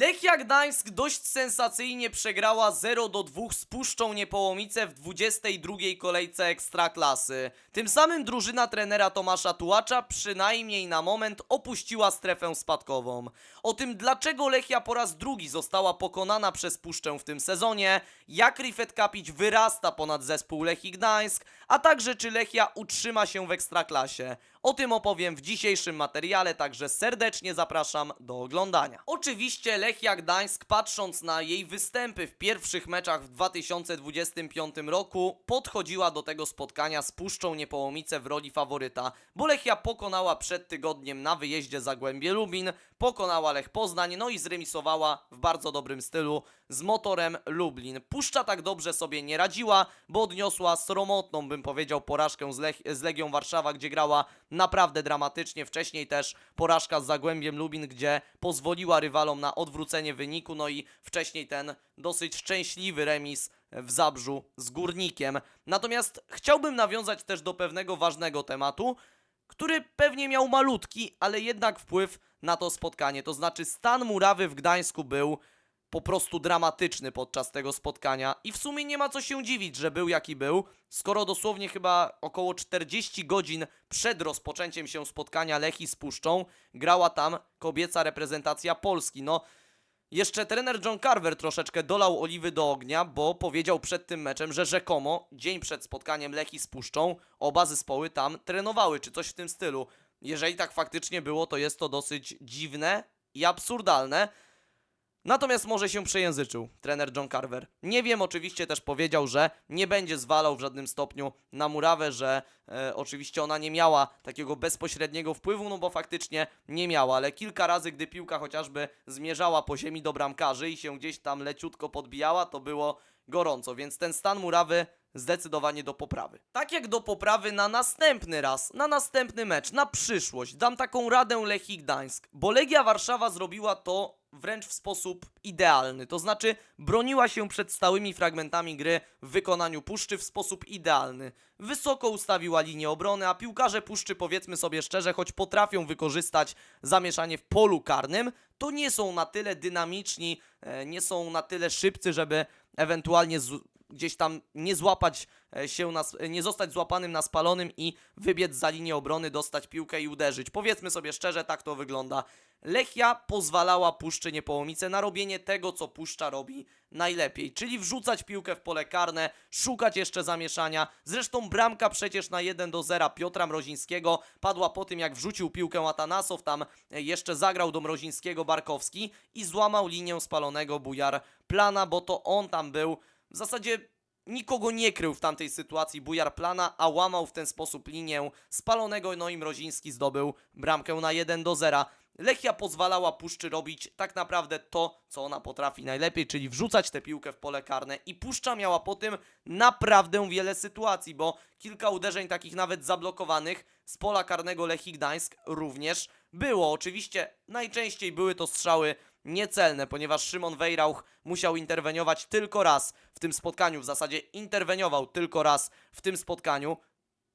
Lechia Gdańsk dość sensacyjnie przegrała 0 do 2 z Puszczą Niepołomice w 22 kolejce Ekstraklasy. Tym samym drużyna trenera Tomasza Tułacza przynajmniej na moment opuściła strefę spadkową. O tym dlaczego Lechia po raz drugi została pokonana przez Puszczę w tym sezonie, jak Rifet Kapić wyrasta ponad zespół Lechii Gdańsk, a także czy Lechia utrzyma się w Ekstraklasie. O tym opowiem w dzisiejszym materiale, także serdecznie zapraszam do oglądania. Oczywiście Lechia Gdańsk, patrząc na jej występy w pierwszych meczach w 2025 roku, podchodziła do tego spotkania z Puszczą Niepołomice w roli faworyta, bo Lechia pokonała przed tygodniem na wyjeździe Zagłębie Lubin, pokonała Lech Poznań, no i zremisowała w bardzo dobrym stylu z motorem Lublin. Puszcza tak dobrze sobie nie radziła, bo odniosła sromotną, bym powiedział, porażkę z, z Legią Warszawa, gdzie grała naprawdę dramatycznie. Wcześniej też porażka z Zagłębiem Lubin, gdzie pozwoliła rywalom na odwrócenie wyniku, no i wcześniej ten dosyć szczęśliwy remis w Zabrzu z Górnikiem. Natomiast chciałbym nawiązać też do pewnego ważnego tematu, który pewnie miał malutki, ale jednak wpływ na to spotkanie. To znaczy stan murawy w Gdańsku był po prostu dramatyczny podczas tego spotkania i w sumie nie ma co się dziwić, że był jaki był, skoro dosłownie chyba około 40 godzin przed rozpoczęciem się spotkania Lechi z Puszczą grała tam kobieca reprezentacja Polski. No, jeszcze trener John Carver troszeczkę dolał oliwy do ognia, bo powiedział przed tym meczem, że rzekomo dzień przed spotkaniem Lechi z Puszczą oba zespoły tam trenowały, czy coś w tym stylu. Jeżeli tak faktycznie było, to jest to dosyć dziwne i absurdalne. Natomiast może się przejęzyczył trener John Carver. Nie wiem, oczywiście też powiedział, że nie będzie zwalał w żadnym stopniu na murawę, że e, oczywiście ona nie miała takiego bezpośredniego wpływu, no bo faktycznie nie miała, ale kilka razy, gdy piłka chociażby zmierzała po ziemi do bramkarzy i się gdzieś tam leciutko podbijała, to było gorąco, więc ten stan murawy zdecydowanie do poprawy. Tak jak do poprawy na następny raz, na następny mecz, na przyszłość. Dam taką radę Lechii Gdańsk, bo Legia Warszawa zrobiła to wręcz w sposób idealny. To znaczy broniła się przed stałymi fragmentami gry w wykonaniu Puszczy w sposób idealny. Wysoko ustawiła linię obrony, a piłkarze Puszczy, powiedzmy sobie szczerze, choć potrafią wykorzystać zamieszanie w polu karnym, to nie są na tyle dynamiczni, e, nie są na tyle szybcy, żeby ewentualnie gdzieś tam nie złapać e, się, na, nie zostać złapanym na spalonym i wybiec za linię obrony, dostać piłkę i uderzyć. Powiedzmy sobie szczerze, tak to wygląda. Lechia pozwalała Puszczy Niepołomice na robienie tego, co Puszcza robi najlepiej, czyli wrzucać piłkę w pole karne, szukać jeszcze zamieszania. Zresztą bramka przecież na 1 do 0 Piotra Mrozińskiego padła po tym, jak wrzucił piłkę Atanasow, tam e, jeszcze zagrał do Mrozińskiego Barkowski i złamał linię spalonego Bujar Plana, bo to on tam był w zasadzie nikogo nie krył w tamtej sytuacji Bujar Plana, a łamał w ten sposób linię spalonego, no i Mroziński zdobył bramkę na 1 do 0. Lechia pozwalała Puszczy robić tak naprawdę to, co ona potrafi najlepiej, czyli wrzucać tę piłkę w pole karne i Puszcza miała po tym naprawdę wiele sytuacji, bo kilka uderzeń takich nawet zablokowanych z pola karnego Lechii Gdańsk również było. Oczywiście najczęściej były to strzały niecelne, ponieważ Szymon Wejrauch musiał interweniować tylko raz w tym spotkaniu, w zasadzie interweniował tylko raz w tym spotkaniu,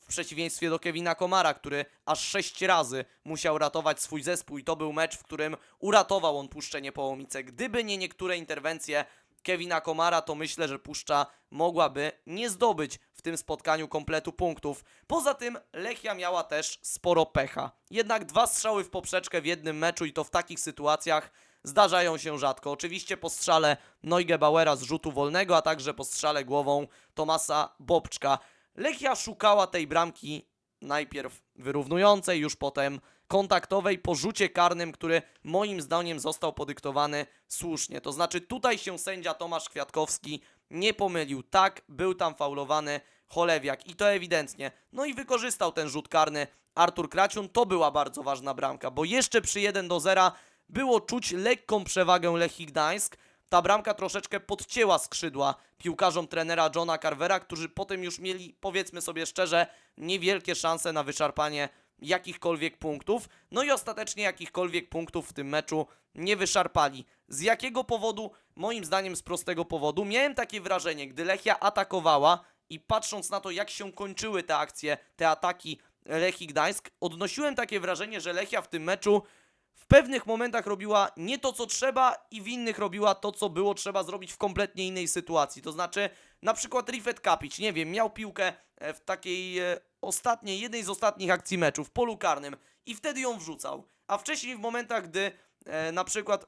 w przeciwieństwie do Kevina Komara, który aż sześć razy musiał ratować swój zespół i to był mecz, w którym uratował on Puszczę Niepołomice. Gdyby nie niektóre interwencje Kevina Komara, to myślę, że Puszcza mogłaby nie zdobyć w tym spotkaniu kompletu punktów. Poza tym Lechia miała też sporo pecha. Jednak dwa strzały w poprzeczkę w jednym meczu i to w takich sytuacjach zdarzają się rzadko. Oczywiście po strzale Neugebauera z rzutu wolnego, a także po strzale głową Tomasa Bobczka. Lechia szukała tej bramki najpierw wyrównującej, już potem kontaktowej po rzucie karnym, który moim zdaniem został podyktowany słusznie. To znaczy tutaj się sędzia Tomasz Kwiatkowski nie pomylił. Tak, był tam faulowany Cholewiak i to ewidentnie. No i wykorzystał ten rzut karny Artur Kraciun. To była bardzo ważna bramka, bo jeszcze przy 1 do 0 było czuć lekką przewagę Lechii Gdańsk. Ta bramka troszeczkę podcięła skrzydła piłkarzom trenera Johna Carvera, którzy potem już mieli, powiedzmy sobie szczerze, niewielkie szanse na wyczerpanie jakichkolwiek punktów. No i ostatecznie jakichkolwiek punktów w tym meczu nie wyszarpali. Z jakiego powodu? Moim zdaniem z prostego powodu. Miałem takie wrażenie, gdy Lechia atakowała i patrząc na to, jak się kończyły te akcje, te ataki Lechii Gdańsk, odnosiłem takie wrażenie, że Lechia w tym meczu w pewnych momentach robiła nie to, co trzeba i w innych robiła to, co było trzeba zrobić w kompletnie innej sytuacji. To znaczy, na przykład Rifet Kapić, nie wiem, miał piłkę e, w takiej e, ostatniej, jednej z ostatnich akcji meczu, w polu karnym i wtedy ją wrzucał. A wcześniej w momentach, gdy e, na przykład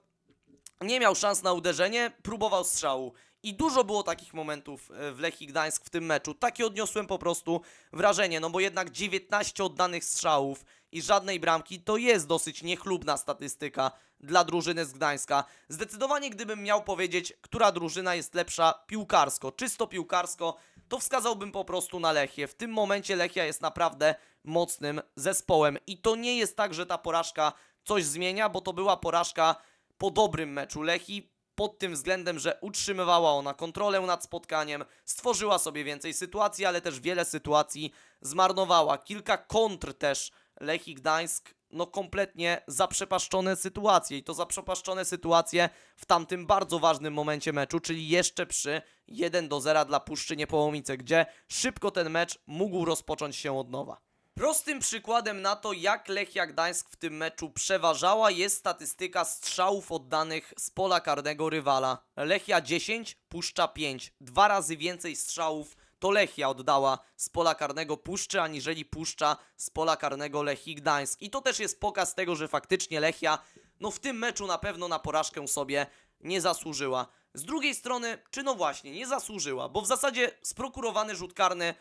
nie miał szans na uderzenie, próbował strzału. I dużo było takich momentów e, w Lechii Gdańsk w tym meczu. Takie odniosłem po prostu wrażenie, no bo jednak 19 oddanych strzałów i żadnej bramki to jest dosyć niechlubna statystyka dla drużyny z Gdańska. Zdecydowanie gdybym miał powiedzieć, która drużyna jest lepsza piłkarsko, czysto piłkarsko, to wskazałbym po prostu na Lechię. W tym momencie Lechia jest naprawdę mocnym zespołem i to nie jest tak, że ta porażka coś zmienia, bo to była porażka po dobrym meczu Lechii, pod tym względem, że utrzymywała ona kontrolę nad spotkaniem, stworzyła sobie więcej sytuacji, ale też wiele sytuacji zmarnowała. Kilka kontr też Lechii Gdańsk, no kompletnie zaprzepaszczone sytuacje i to zaprzepaszczone sytuacje w tamtym bardzo ważnym momencie meczu, czyli jeszcze przy 1 do 0 dla Puszczy Niepołomice, gdzie szybko ten mecz mógł rozpocząć się od nowa. Prostym przykładem na to, jak Lechia Gdańsk w tym meczu przeważała, jest statystyka strzałów oddanych z pola karnego rywala. Lechia 10, Puszcza 5. Dwa razy więcej strzałów to Lechia oddała z pola karnego Puszczy, aniżeli Puszcza z pola karnego Lechii Gdańsk. I to też jest pokaz tego, że faktycznie Lechia no w tym meczu na pewno na porażkę sobie nie zasłużyła. Z drugiej strony, czy no właśnie, nie zasłużyła, bo w zasadzie sprokurowany rzut karny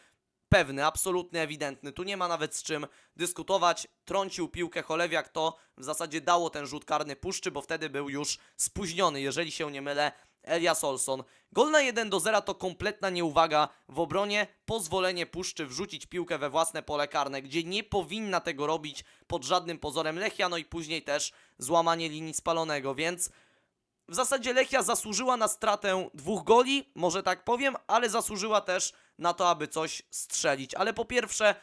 pewny, absolutny, ewidentny. Tu nie ma nawet z czym dyskutować. Trącił piłkę Cholewiak, to w zasadzie dało ten rzut karny puszczy, bo wtedy był już spóźniony, jeżeli się nie mylę. Elias Olson. Gol na 1 do 0 to kompletna nieuwaga w obronie. Pozwolenie puszczy wrzucić piłkę we własne pole karne, gdzie nie powinna tego robić pod żadnym pozorem Lechia, no i później też złamanie linii spalonego, więc w zasadzie Lechia zasłużyła na stratę dwóch goli, może tak powiem, ale zasłużyła też na to, aby coś strzelić. Ale po pierwsze,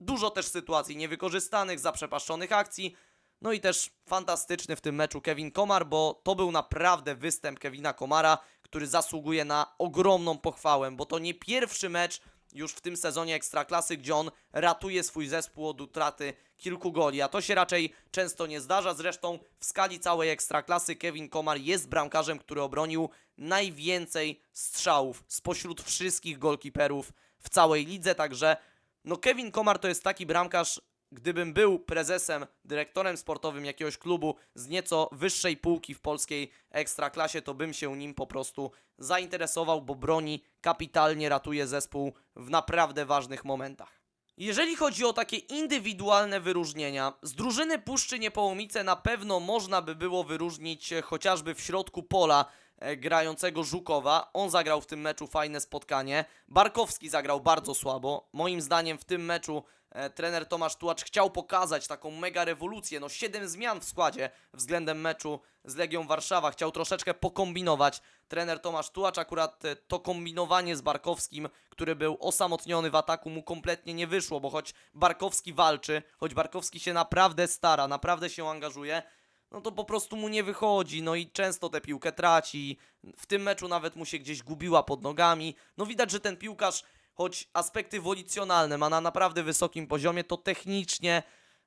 dużo też sytuacji niewykorzystanych, zaprzepaszczonych akcji. No i też fantastyczny w tym meczu Kevin Komar, bo to był naprawdę występ Kevina Komara, który zasługuje na ogromną pochwałę, bo to nie pierwszy mecz już w tym sezonie Ekstraklasy, gdzie on ratuje swój zespół od utraty kilku goli, a to się raczej często nie zdarza. Zresztą w skali całej Ekstraklasy Kevin Komar jest bramkarzem, który obronił najwięcej strzałów spośród wszystkich golkiperów w całej lidze, także no Kevin Komar to jest taki bramkarz, gdybym był prezesem, dyrektorem sportowym jakiegoś klubu z nieco wyższej półki w polskiej ekstraklasie, to bym się nim po prostu zainteresował, bo broni kapitalnie ratuje zespół w naprawdę ważnych momentach. Jeżeli chodzi o takie indywidualne wyróżnienia, z drużyny Puszczy Niepołomice na pewno można by było wyróżnić e, chociażby w środku pola e, grającego Żukowa. On zagrał w tym meczu fajne spotkanie. Barkowski zagrał bardzo słabo. Moim zdaniem w tym meczu trener Tomasz Tułacz chciał pokazać taką mega rewolucję. No 7 zmian w składzie względem meczu z Legią Warszawa. Chciał troszeczkę pokombinować. Trener Tomasz Tułacz akurat e, to kombinowanie z Barkowskim, który był osamotniony w ataku, mu kompletnie nie wyszło, bo choć Barkowski walczy, choć Barkowski się naprawdę stara, naprawdę się angażuje, no to po prostu mu nie wychodzi, no i często tę piłkę traci. W tym meczu nawet mu się gdzieś gubiła pod nogami. No widać, że ten piłkarz, choć aspekty wolicjonalne ma na naprawdę wysokim poziomie, to technicznie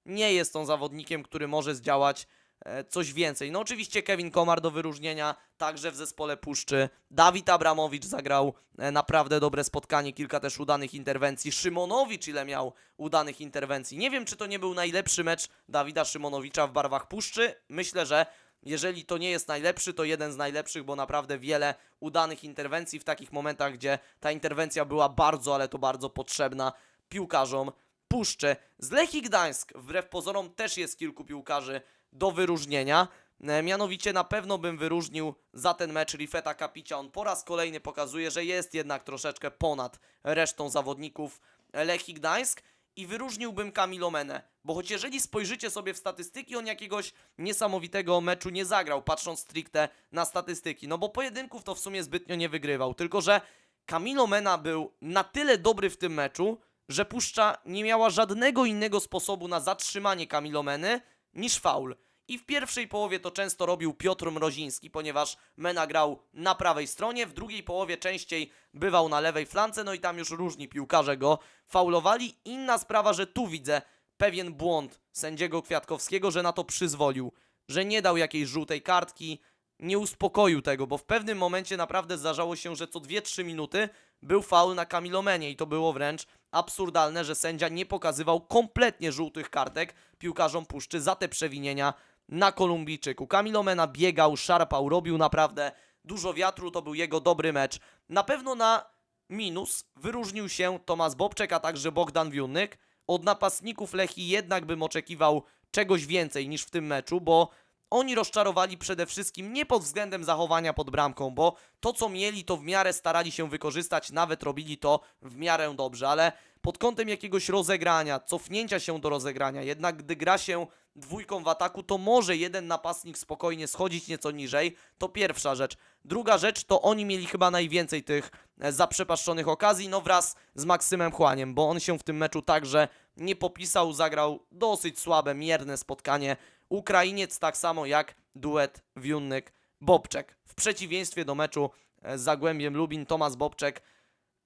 nie jest on zawodnikiem, który może zdziałać e, coś więcej. No oczywiście Kevin Komar do wyróżnienia, także w zespole Puszczy. Dawid Abramowicz zagrał e, naprawdę dobre spotkanie, kilka też udanych interwencji. Szymonowicz ile miał udanych interwencji. Nie wiem, czy to nie był najlepszy mecz Dawida Szymonowicza w barwach Puszczy. Myślę, że jeżeli to nie jest najlepszy, to jeden z najlepszych, bo naprawdę wiele udanych interwencji w takich momentach, gdzie ta interwencja była bardzo, ale to bardzo potrzebna piłkarzom Puszczy. Z Lechii Gdańsk, wbrew pozorom, też jest kilku piłkarzy do wyróżnienia. E, Mianowicie na pewno bym wyróżnił za ten mecz Rifeta Kapicia. On po raz kolejny pokazuje, że jest jednak troszeczkę ponad resztą zawodników Lechii Gdańsk. I wyróżniłbym Camilo Menę, bo choć jeżeli spojrzycie sobie w statystyki, on jakiegoś niesamowitego meczu nie zagrał, patrząc stricte na statystyki. No bo pojedynków to w sumie zbytnio nie wygrywał. Tylko, że Camilo Mena był na tyle dobry w tym meczu, że Puszcza nie miała żadnego innego sposobu na zatrzymanie Camilo Meny niż faul. I w pierwszej połowie to często robił Piotr Mroziński, ponieważ Mena grał na prawej stronie, w drugiej połowie częściej bywał na lewej flance, no i tam już różni piłkarze go faulowali. Inna sprawa, że tu widzę pewien błąd sędziego Kwiatkowskiego, że na to przyzwolił. że nie dał jakiejś żółtej kartki, nie uspokoił tego, bo w pewnym momencie naprawdę zdarzało się, że co 2-3 minuty był faul na Kamilomenie i to było wręcz absurdalne, że sędzia nie pokazywał kompletnie żółtych kartek piłkarzom Puszczy za te przewinienia na Kolumbijczyku. Kamilomena biegał, szarpał, robił naprawdę dużo wiatru, to był jego dobry mecz. Na pewno na minus wyróżnił się Tomasz Bobczek, a także Bogdan Wiunnyk. Od napastników Lechi jednak bym oczekiwał czegoś więcej niż w tym meczu, bo oni rozczarowali przede wszystkim nie pod względem zachowania pod bramką, bo to co mieli to w miarę starali się wykorzystać, nawet robili to w miarę dobrze, ale pod kątem jakiegoś rozegrania, cofnięcia się do rozegrania, jednak gdy gra się dwójką w ataku, to może jeden napastnik spokojnie schodzić nieco niżej, to pierwsza rzecz. Druga rzecz, to oni mieli chyba najwięcej tych e, zaprzepaszczonych okazji, no wraz z Maksymem Chłaniem, bo on się w tym meczu także nie popisał, zagrał dosyć słabe, mierne spotkanie. Ukrainiec tak samo jak duet Wiunnyk-Bobczek. W przeciwieństwie do meczu e, z Zagłębiem Lubin, Tomasz Bobczek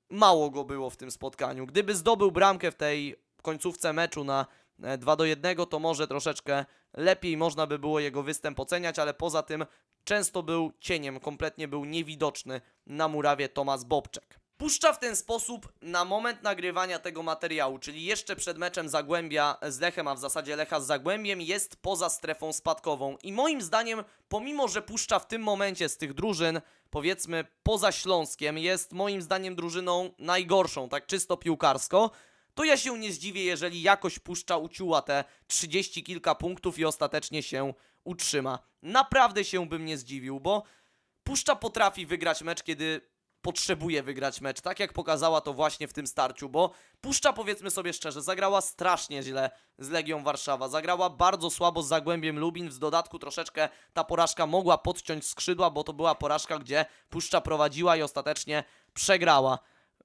mało go było w tym spotkaniu. Gdyby zdobył bramkę w tej końcówce meczu na e, 2 do 1, to może troszeczkę lepiej można by było jego występ oceniać, ale poza tym często był cieniem, kompletnie był niewidoczny na murawie Tomasz Bobczek. Puszcza w ten sposób na moment nagrywania tego materiału, czyli jeszcze przed meczem Zagłębia z Lechem, a w zasadzie Lecha z Zagłębiem, jest poza strefą spadkową. I moim zdaniem, pomimo że Puszcza w tym momencie z tych drużyn, powiedzmy poza Śląskiem, jest moim zdaniem drużyną najgorszą, tak czysto piłkarsko, to ja się nie zdziwię, jeżeli jakoś Puszcza uciuła te 30 kilka punktów i ostatecznie się utrzyma. Naprawdę się bym nie zdziwił, bo Puszcza potrafi wygrać mecz, kiedy potrzebuje wygrać mecz, tak jak pokazała to właśnie w tym starciu, bo Puszcza, powiedzmy sobie szczerze, zagrała strasznie źle z Legią Warszawa, zagrała bardzo słabo z Zagłębiem Lubin, w dodatku troszeczkę ta porażka mogła podciąć skrzydła, bo to była porażka, gdzie Puszcza prowadziła i ostatecznie przegrała.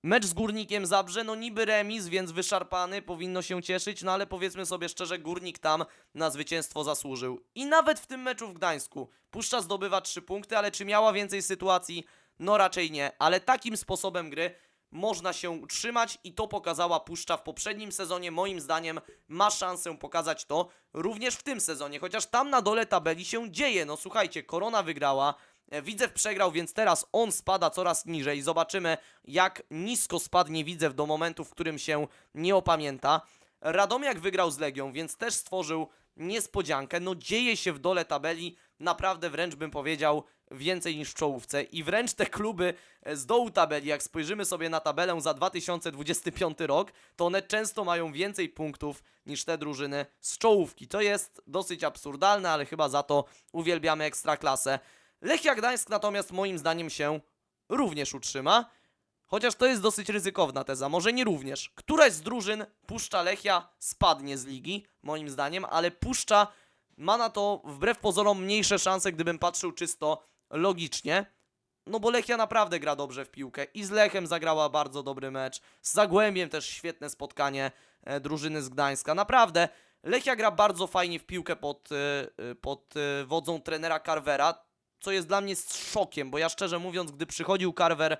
Mecz z Górnikiem Zabrze, no niby remis, więc wyszarpany, powinno się cieszyć, no ale powiedzmy sobie szczerze, Górnik tam na zwycięstwo zasłużył. I nawet w tym meczu w Gdańsku Puszcza zdobywa 3 punkty, ale czy miała więcej sytuacji? No raczej nie, ale takim sposobem gry można się utrzymać i to pokazała Puszcza w poprzednim sezonie. Moim zdaniem ma szansę pokazać to również w tym sezonie, chociaż tam na dole tabeli się dzieje. No słuchajcie, Korona wygrała, e, Widzew przegrał, więc teraz on spada coraz niżej. Zobaczymy, jak nisko spadnie Widzew do momentu, w którym się nie opamięta. Radomiak wygrał z Legią, więc też stworzył niespodziankę. No dzieje się w dole tabeli, naprawdę wręcz bym powiedział więcej niż w czołówce i wręcz te kluby e, z dołu tabeli, jak spojrzymy sobie na tabelę za 2025 rok, to one często mają więcej punktów niż te drużyny z czołówki. To jest dosyć absurdalne, ale chyba za to uwielbiamy ekstraklasę. Lechia Gdańsk natomiast moim zdaniem się również utrzyma. Chociaż to jest dosyć ryzykowna teza, może nie również. Któraś z drużyn Puszcza Lechia spadnie z ligi, moim zdaniem, ale Puszcza ma na to wbrew pozorom mniejsze szanse, gdybym patrzył czysto logicznie. No bo Lechia naprawdę gra dobrze w piłkę i z Lechem zagrała bardzo dobry mecz. Z Zagłębiem też świetne spotkanie e, drużyny z Gdańska. Naprawdę Lechia gra bardzo fajnie w piłkę pod, e, e, pod wodzą trenera Carvera, co jest dla mnie szokiem, bo ja szczerze mówiąc, gdy przychodził Carver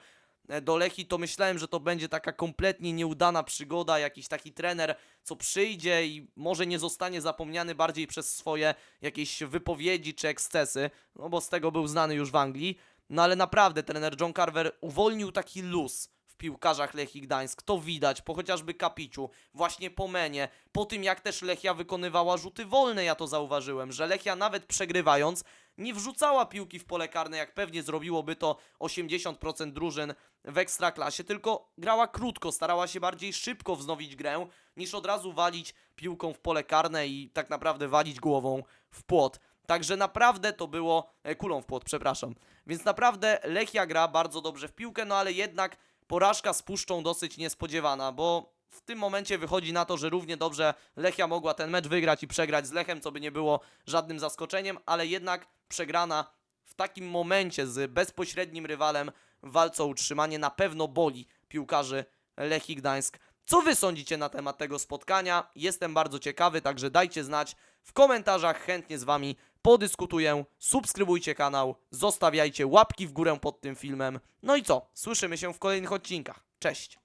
do Lechi, to myślałem, że to będzie taka kompletnie nieudana przygoda, jakiś taki trener, co przyjdzie i może nie zostanie zapomniany bardziej przez swoje jakieś wypowiedzi czy ekscesy, no bo z tego był znany już w Anglii. No ale naprawdę trener John Carver uwolnił taki luz w piłkarzach Lechii Gdańsk. To widać po chociażby Kapiciu, właśnie po Menie, po tym jak też Lechia wykonywała rzuty wolne, ja to zauważyłem, że Lechia nawet przegrywając nie wrzucała piłki w pole karne, jak pewnie zrobiłoby to 80% drużyn w ekstraklasie, tylko grała krótko, starała się bardziej szybko wznowić grę, niż od razu walić piłką w pole karne i tak naprawdę walić głową w płot. Także naprawdę to było e, kulą w płot, przepraszam. Więc naprawdę Lechia gra bardzo dobrze w piłkę, no ale jednak porażka z Puszczą dosyć niespodziewana, bo w tym momencie wychodzi na to, że równie dobrze Lechia mogła ten mecz wygrać i przegrać z Lechem, co by nie było żadnym zaskoczeniem, ale jednak przegrana w takim momencie z bezpośrednim rywalem w walce o utrzymanie na pewno boli piłkarzy Lechii Gdańsk. Co wy sądzicie na temat tego spotkania? Jestem bardzo ciekawy, także dajcie znać w komentarzach, chętnie z wami podyskutuję. Subskrybujcie kanał, zostawiajcie łapki w górę pod tym filmem. No i co? Słyszymy się w kolejnych odcinkach. Cześć!